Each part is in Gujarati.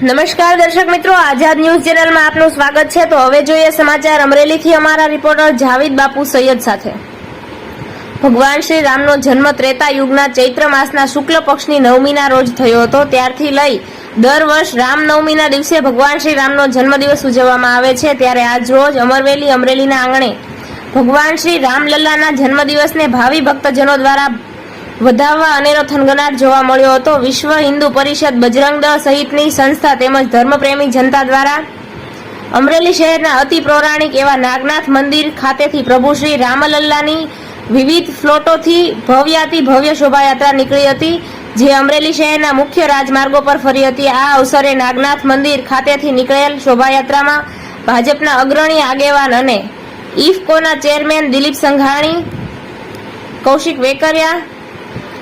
નમસ્કાર દર્શક મિત્રો, આઝાદ ન્યૂઝ ચેનલમાં આપનું સ્વાગત છે. તો હવે જોઈએ સમાચાર. અમરેલીથી અમારા રિપોર્ટર જાવીદ બાપુ સૈયદ સાથે. ભગવાન શ્રી રામનો જન્મ ત્રેતા યુગના ચૈત્ર માસના શુક્લ પક્ષની નવમીના રોજ થયો હતો. ત્યારથી લઈ દર વર્ષ રામનવમીના દિવસે ભગવાન શ્રી રામનો જન્મદિવસ ઉજવવામાં આવે છે. ત્યારે આજ રોજ અમરવેલી અમરેલીના આંગણે ભગવાન શ્રી રામલલ્લાના જન્મદિવસને ભાવિ ભક્તજનો દ્વારા વધાવવા અનેરો થનગનાટ જોવા મળ્યો હતો. વિશ્વ હિન્દુ પરિષદ બજરંગ દળ સહિતની સંસ્થા તેમજ ધર્મપ્રેમી જનતા દ્વારા અમરેલી શહેરના અતિ પૌરાણિક એવા નાગનાથ મંદિર ખાતેથી પ્રભુ શ્રી રામલલ્લાની વિવિધ ફ્લોટોથી ભવ્યાતિ ભવ્ય શોભાયાત્રા નીકળી હતી, જે અમરેલી શહેરના મુખ્ય રાજમાર્ગો પર ફરી હતી. આ અવસરે નાગનાથ મંદિર ખાતેથી નીકળેલ શોભાયાત્રામાં ભાજપના અગ્રણી આગેવાન અને ઇફકોના ચેરમેન દિલીપ સંઘાણી, કૌશિક વેકરિયા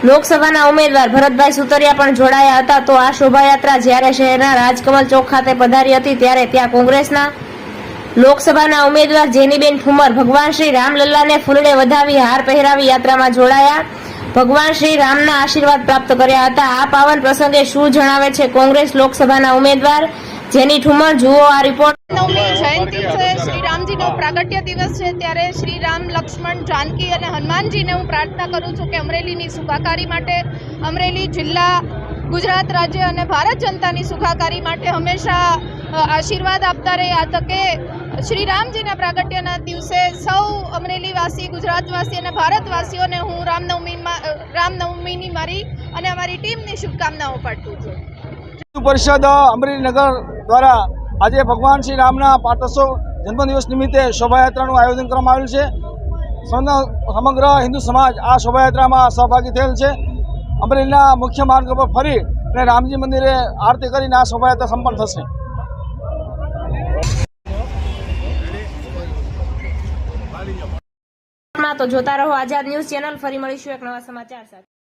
લોકસભાના ઉમેદવાર ભરતભાઈ સુતરિયા પણ જોડાયા હતા. તો આ શોભાયાત્રા જ્યારે શહેરના રાજકમલ ચોક ખાતે પધારી હતી, ત્યારે ત્યાં કોંગ્રેસના લોકસભાના ઉમેદવાર જેનીબેન ઠુમર, ભગવાન શ્રી રામલલ્લાને ફૂલડે વધાવી હાર પહેરાવી યાત્રામાં જોડાયા. ભગવાન શ્રી રામના આશીર્વાદ પ્રાપ્ત કર્યા હતા. આ પાવન પ્રસંગે શું જણાવે છે કોંગ્રેસ લોકસભાના ઉમેદવાર? જેની ઠુમર જુઓ આ રિપોર્ટ નવમી જયંતિ છે. શ્રી રામજીનો પ્રાગટ્ય દિવસ છે ત્યારે શ્રી રામ લક્ષ્મણ જાનકી અને હનુમાનજીને હું પ્રાર્થના કરું છું કે અમરેલીની સુખાકારી માટે અમરેલી જિલ્લા ગુજરાત રાજ્ય અને ભારત જનતાની સુખાકારી માટે હંમેશા આશીર્વાદ આપતા રહે. આ તકે શ્રી રામજીના પ્રાગટ્યના દિવસે સૌ અમરેલીવાસી ગુજરાતવાસી અને ભારતવાસીઓને હું રામનવમીમાં રામનવમીની મારી અને અમારી ટીમની શુભકામનાઓ પાઠવું છું. પરિષદ અમરેલી અમરેલીનગર દ્વારા આજે ભગવાન શ્રી રામના પાટોત્સવ જન્મદિવસ નિમિત્તે શોભાયાત્રાનું આયોજન કરવામાં આવ્યું છે. સમ- સમગ્ર હિન્દુ સમાજ આ શોભાયાત્રામાં સહભાગી થયેલ છે. અમરેલીના મુખ્ય માર્ગ પર ફરી અને રામજી મંદિરે આરતી કરીને આ શોભાયાત્રા સંપન્ન થશે. તો જોતા રહો આઝાદ ન્યૂઝ ચેનલ. ફરી મળીશું એક નવા સમાચાર સાથે.